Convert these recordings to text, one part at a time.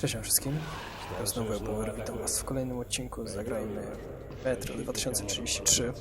Cześć wszystkim, ja znowu Power, witam was w kolejnym odcinku Zagrajmy Metro 2033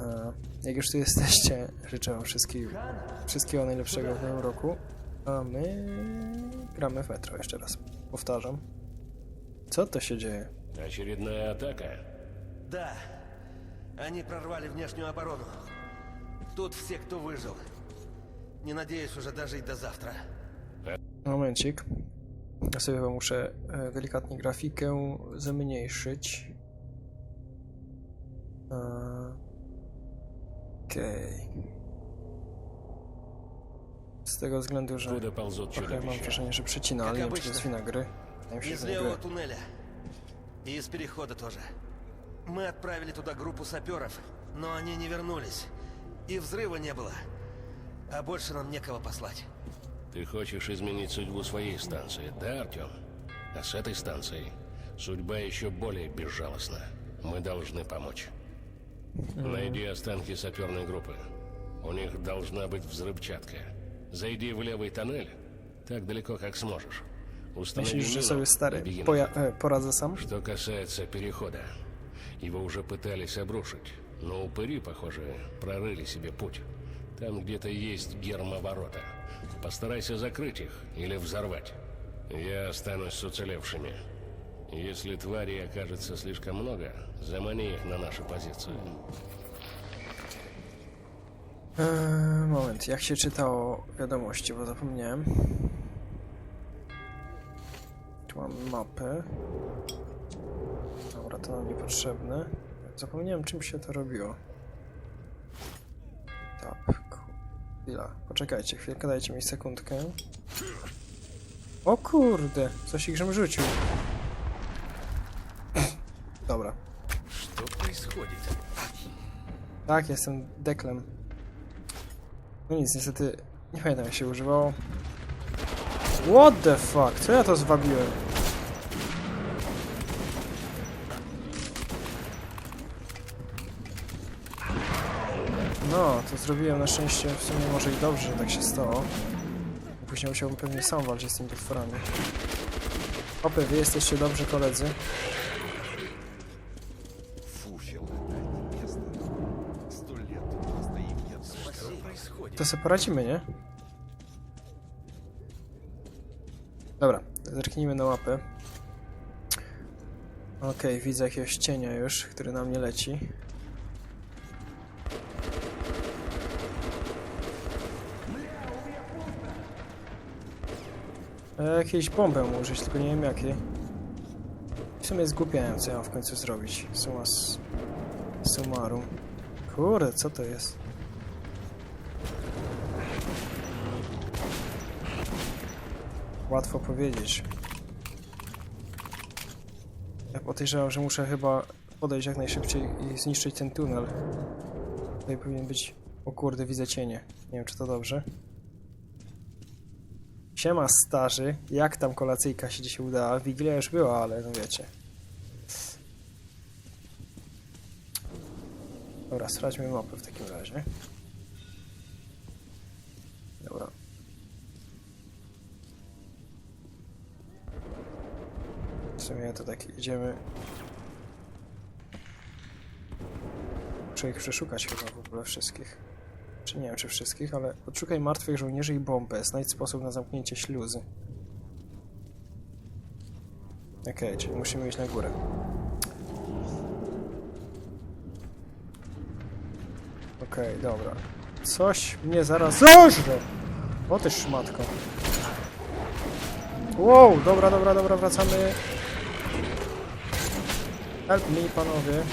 e, Jak już tu jesteście, życzę wam wszystkim, wszystkiego najlepszego w nowym roku A my gramy w Metro, jeszcze raz powtarzam Co to się dzieje? Очередная атака. Да, они прорвали внешнюю оборону. Тут все, кто выжил. Не надеюсь уже дожить до завтра. Momencik Ja sobie chyba muszę e, delikatnie grafikę zmniejszyć E, Okej Z tego względu, że Куда ползут Trochę mam чудовища? wrażenie, że przycina, ale nie wiem, czy to jest wina gry. Wydaje mi się, Из że nie левого gry. туннеля. И из перехода тоже. Мы отправили туда группу саперов, но они не вернулись. И взрыва не было. А больше нам некого послать. Ты хочешь изменить судьбу своей станции, да, Артем? А с этой станцией судьба еще более безжалостна. Мы должны помочь. Найди останки саперной группы. У них должна быть взрывчатка. Зайди в левый тоннель, так далеко, как сможешь. Установи Myślisz, że sobie stary poja- poradzę sam? Что касается перехода, его уже пытались обрушить, но упыри, похоже, прорыли себе путь. Там где-то есть гермоворота. Постарайся закрыть их или взорвать. Я останусь с уцелевшими. Если тварей окажется слишком много, замани их на нашу позицию. Eee, moment, jak się czytało wiadomości, bo zapomniałem. Tu mam mapę. Dobra, to nam niepotrzebne. Zapomniałem, czym się to robiło. Tak, ku- Chwila, poczekajcie chwilkę, dajcie mi sekundkę. O kurde, coś igrzem rzucił. Dobra. Tak, jestem deklem. No nic, niestety nie pamiętam jak się używało. What the fuck? Co ja to zwabiłem? No, to zrobiłem na szczęście w sumie może i dobrze, że tak się stało. Później musiałbym pewnie sam walczyć z tymi potworami. Opy, wy jesteście dobrze, koledzy. To sobie poradzimy, nie? Dobra, zerknijmy na łapy. Okej, okay, widzę jakiegoś cienia już, który na mnie leci. E, Jakiejś bombę użyć, tylko nie wiem jakiej. W sumie zgłupiałem, co ja mam w końcu zrobić. Suma summarum. Kurde, co to jest? Łatwo powiedzieć. Ja podejrzewam, że muszę chyba podejść jak najszybciej i zniszczyć ten tunel. Tutaj powinien być... O kurde, widzę cienie. Nie wiem, czy to dobrze. Siema starzy, jak tam kolacyjka się dzisiaj udała? Wigilia już była, ale no wiecie. Dobra, sprawdźmy mapę w takim razie. Dobra. W sumie to tak idziemy. Muszę ich przeszukać chyba w ogóle wszystkich. Czy nie wiem czy wszystkich, ale odszukaj martwych żołnierzy i bombę. Znajdź sposób na zamknięcie śluzy. Okej, czyli musimy iść na górę. Okej, dobra. Coś mnie zaraz zeżre! O ty szmatko. Wow, dobra, dobra, dobra, wracamy. Help me, panowie.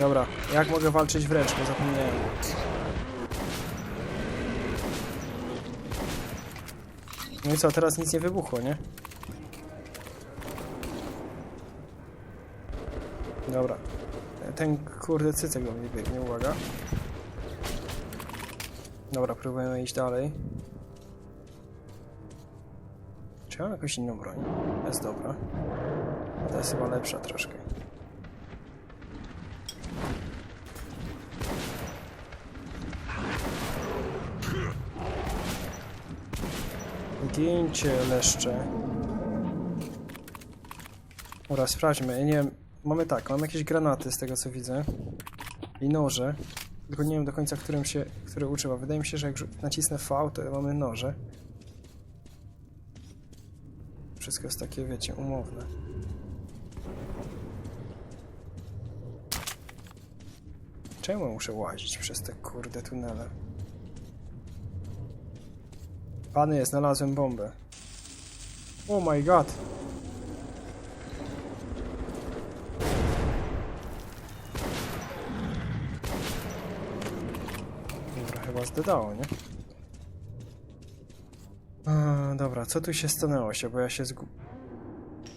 Dobra, jak mogę walczyć wręcz, bo zapomniałem. No i co, teraz nic nie wybuchło, nie? Dobra. Ten kurde cycek do mnie biegnie, uwaga. Dobra, próbujemy iść dalej. Czy mam jakąś inną broń? Jest dobra. Ta jest chyba lepsza troszkę. Zgincie leszcze. Dobra, sprawdźmy. Nie wiem. Mamy tak, mamy jakieś granaty z tego co widzę. I noże. Tylko nie wiem do końca, którym się, który używa. Wydaje mi się, że jak nacisnę V, to mamy noże. Wszystko jest takie, wiecie, umowne. Czemu muszę łazić przez te kurde tunele? Pany, znalazłem bombę. Oh my god. Dobra, chyba zdedało, nie? A, dobra, co tu się stanęło się, bo ja się zgu...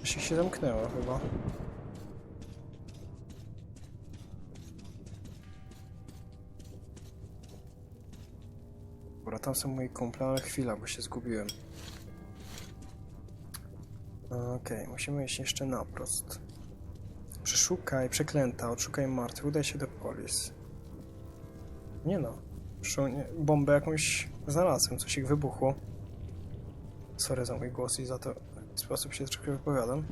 Się, się zamknęło chyba. Tam są moi kumple, ale chwila, bo się zgubiłem. Okej, musimy iść jeszcze naprost. Przeszukaj, przeklęta, odszukaj martwy, udaj się do polis. Nie no. Nie, bombę jakąś znalazłem, coś ich wybuchło. Sorry za mój głos i za to, w jaki sposób się troszkę wypowiadam.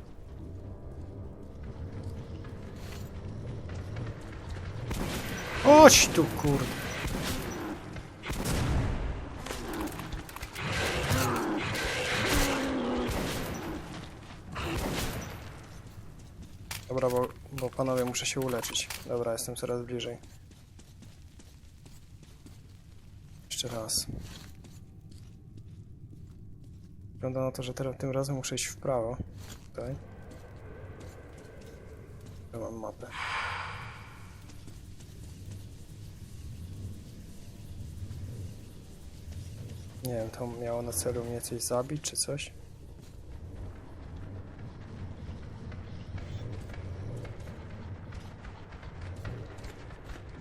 Chodź tu, kurde. Dobra, bo, bo panowie muszę się uleczyć. Dobra, jestem coraz bliżej. Jeszcze raz. Wygląda na to, że teraz, tym razem muszę iść w prawo. Tutaj. Ja mam mapę. Nie wiem, to miało na celu mnie coś zabić, czy coś?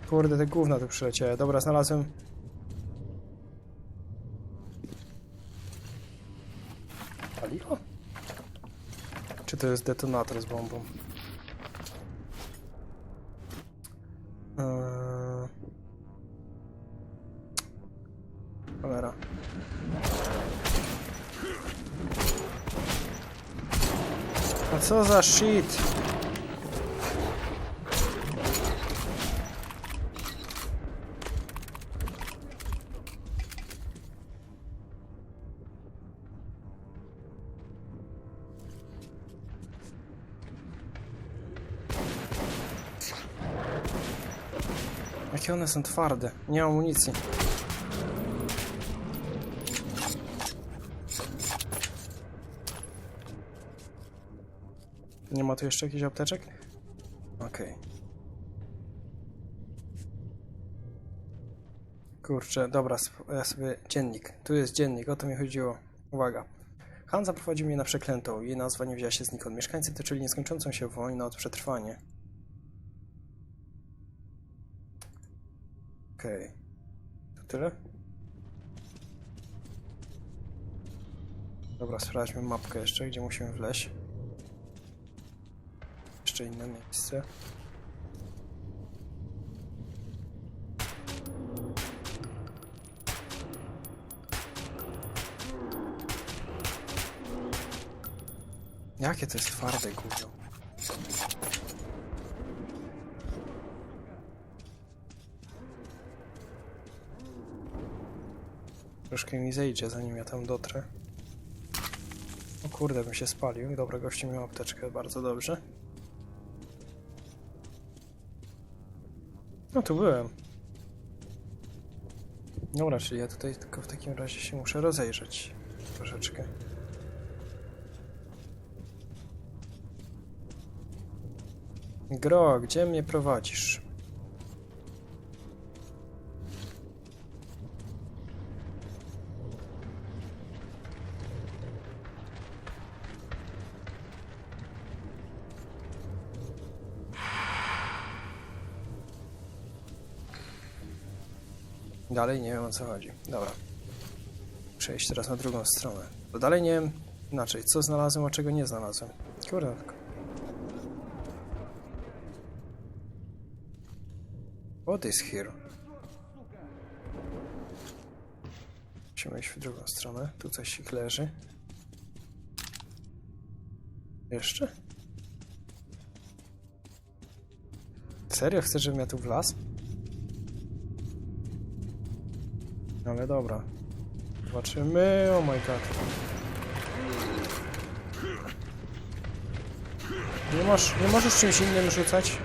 Kurde, te gówna tu przyleciały. Dobra, znalazłem... Paliwo? Czy to jest detonator z bombą? Eee... Cholera. A co za shit? One są twarde. Nie mam amunicji. Nie ma tu jeszcze jakichś apteczek? Okej. Kurczę, dobra, ja sobie dziennik. Tu jest dziennik, o to mi chodziło. Uwaga. Han zaprowadził mnie na przeklętą. Jej nazwa nie wzięła się znikąd. Mieszkańcy toczyli nieskończącą się wojnę od przetrwanie. Okej. To tyle? Dobra, sprawdźmy mapkę jeszcze, gdzie musimy wleźć. Jeszcze inne miejsce. Jakie to jest twarde gówno. Troszkę mi zejdzie, zanim ja tam dotrę. O kurde, bym się spalił. Dobra, gościu miał apteczkę, bardzo dobrze. No tu byłem. Dobra, czyli ja tutaj tylko w takim razie się muszę rozejrzeć troszeczkę. Gro, gdzie mnie prowadzisz? Dalej nie wiem o co chodzi. Dobra. Przejść teraz na drugą stronę. To dalej nie wiem inaczej, co znalazłem, a czego nie znalazłem. Kurde, tylko. What is here? Musimy iść w drugą stronę. Tu coś się leży. Jeszcze? Serio? Chcesz, żebym ja tu wlazł? Ale dobra. Zobaczymy. Oh my god. Nie, masz, nie możesz czymś innym rzucać?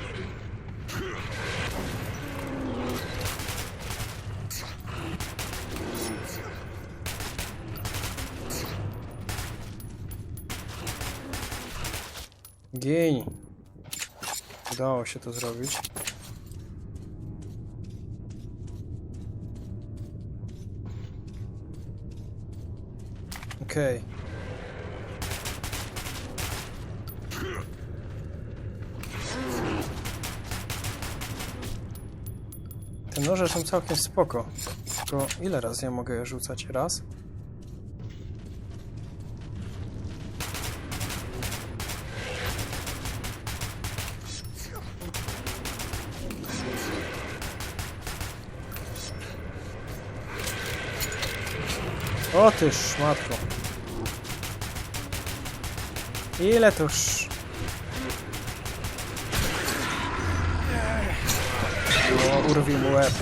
Gień. Udało się to zrobić. Okej. Te noże są całkiem spoko. Tylko ile razy ja mogę je rzucać? Raz? O ty szmatko. Ile tuż? O, urwi mu łeb.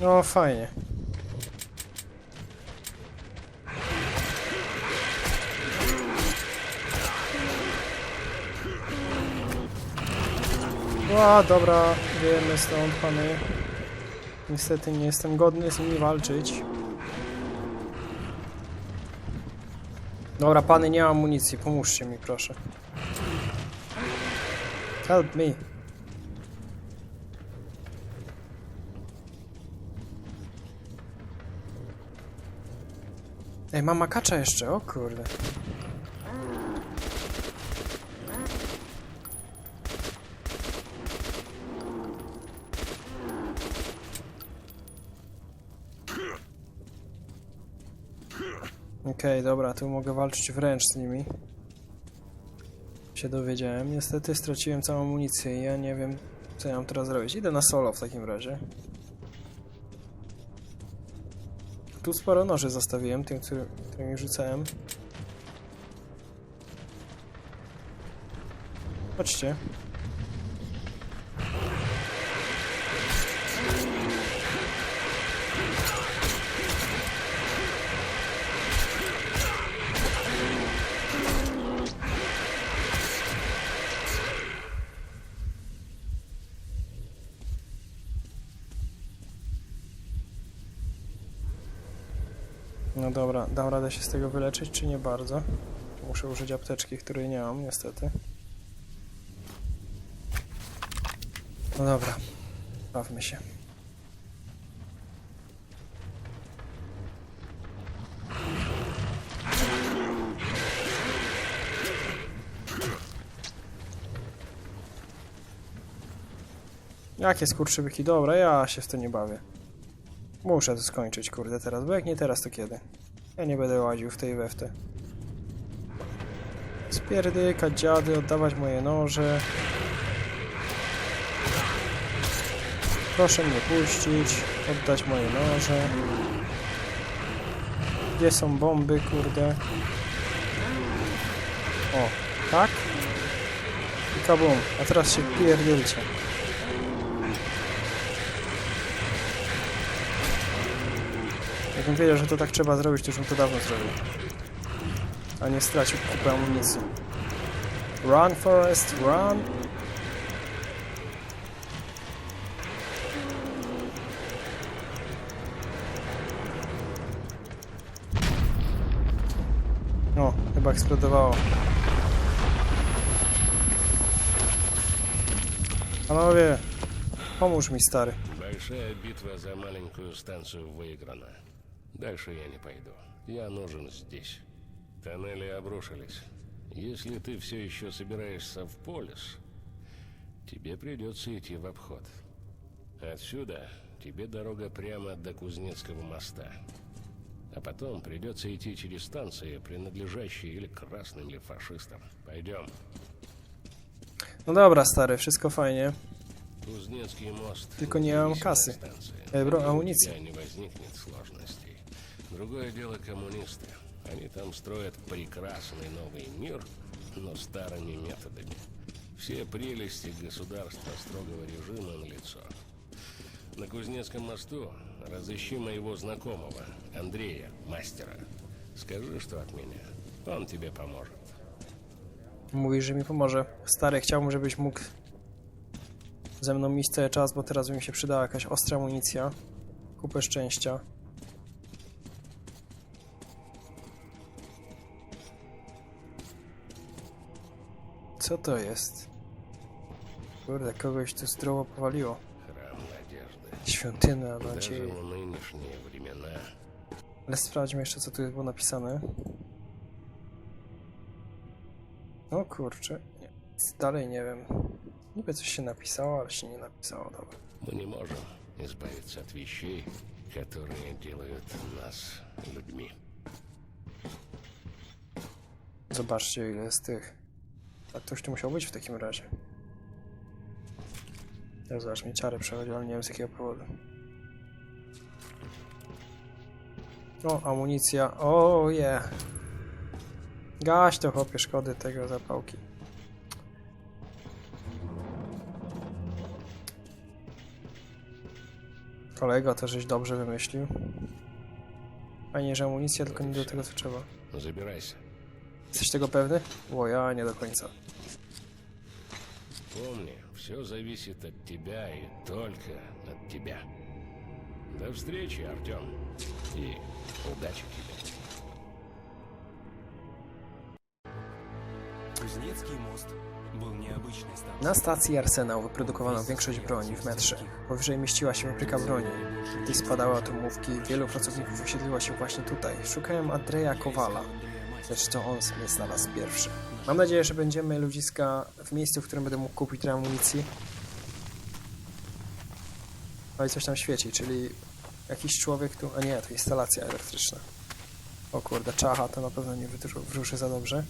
No fajnie. A, dobra, wiemy stąd, pany. Niestety nie jestem godny z nimi walczyć. Dobra, pany, nie mam amunicji, pomóżcie mi, proszę. Help me. Ej, mam makacza jeszcze, o kurde. Okej, dobra, tu mogę walczyć wręcz z nimi. Się dowiedziałem. Niestety straciłem całą amunicję i ja nie wiem, co ja mam teraz zrobić. Idę na solo w takim razie. Tu sporo noży zostawiłem, tym, który, którymi rzucałem. Chodźcie. No dobra, dam radę się z tego wyleczyć, czy nie bardzo? Muszę użyć apteczki, której nie mam, niestety. No dobra, bawmy się. Jakie skurczybyki? Dobra, ja się w to nie bawię. Muszę to skończyć, kurde, teraz, bo jak nie teraz, to kiedy? Ja nie będę łaził w tej we w te. Spierdykać dziady, oddawać moje noże. Proszę mnie puścić, oddać moje noże. Gdzie są bomby, kurde? O, tak? I kabum, a teraz się pierdolcie. Jakbym wiedział, że to tak trzeba zrobić, to już bym to dawno zrobił. A nie stracił kupę amunicji. Run, Forest, run! O, chyba eksplodowało. Panowie, pomóż mi, stary. Большая битва за маленькую станцию выиграна. Дальше я не пойду. Я нужен здесь. Тоннели обрушились. Если ты все еще собираешься в полис, тебе придется идти в обход. Отсюда тебе дорога прямо до Кузнецкого моста. А потом придется идти через станции, принадлежащие или красным, или фашистам. Пойдем. No dobra, stary, wszystko fajnie. Кузнецкий мост. Tylko nie mam независимая kasy. Э, амуниции. тебя не возникнет сложностей. Другое дело коммунисты. Они там строят прекрасный новый мир, но старыми методами. Все прелести государства строгого режима на лицо. На Кузнецком мосту разыщи моего знакомого, Андрея, мастера. Скажи, что от меня. Он тебе поможет. Mówi, że mi pomoże. Stary, chciałbym, żebyś mógł ze mną iść cały czas, bo teraz by mi się przydała jakaś ostra amunicja. Kupę szczęścia. Co to jest? Kurde, kogoś tu zdrowo powaliło. Храм надежды. Świątyna Даже nadziei. в нынешние времена Ale sprawdźmy jeszcze, co tu było napisane. O kurczę. Nie. Dalej nie wiem. Niby coś się napisało, ale się nie napisało. Dobra. Мы не можем избавиться от вещей, которые делают нас людьми. Zobaczcie, ile jest tych. tak to tu musiał być w takim razie. Teraz zobacz, mnie ciarę przechodzi, ale nie wiem z jakiego powodu. O, amunicja. O, oh, je. Yeah. Gaś to chłopie szkody tego zapałki. Kolego, to żeś dobrze wymyślił. Fajnie, że amunicja, tylko nie do tego co trzeba. Zabieraj się. Jesteś tego pewny? O, ja nie do końca. Помни, все зависит от тебя и только от тебя. До встречи, Артем. И удачи тебе. Кузнецкий мост был необычной станцией. Na stacji Arsenał wyprodukowano większość broni w metrze. Powyżej mieściła się fabryka broni. Gdy spadały atomówki, wielu pracowników osiedliło się właśnie tutaj. Szukałem Andrzeja Kowala, lecz to on mnie znalazł pierwszy. Mam nadzieję, że będziemy ludziska w miejscu, w którym będę mógł kupić trochę amunicji. No i coś tam świeci, czyli jakiś człowiek tu... A nie, to instalacja elektryczna. O kurde, czacha to na pewno nie wróży za dobrze.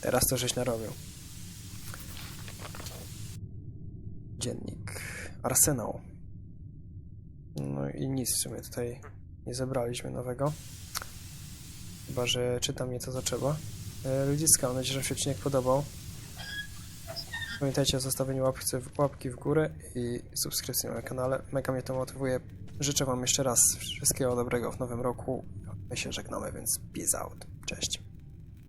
Teraz to żeś narobił. Dziennik. Arsenał. I nic w sumie tutaj nie zebraliśmy nowego. Chyba, że czytam nieco co trzeba. Ludziska, mam nadzieję, że się odcinek podobał. Pamiętajcie o zostawieniu łapki, łapki w górę i subskrypcji na kanale. Mega mnie to motywuje. Życzę Wam jeszcze raz wszystkiego dobrego w nowym roku. My się żegnamy, więc peace out. Cześć.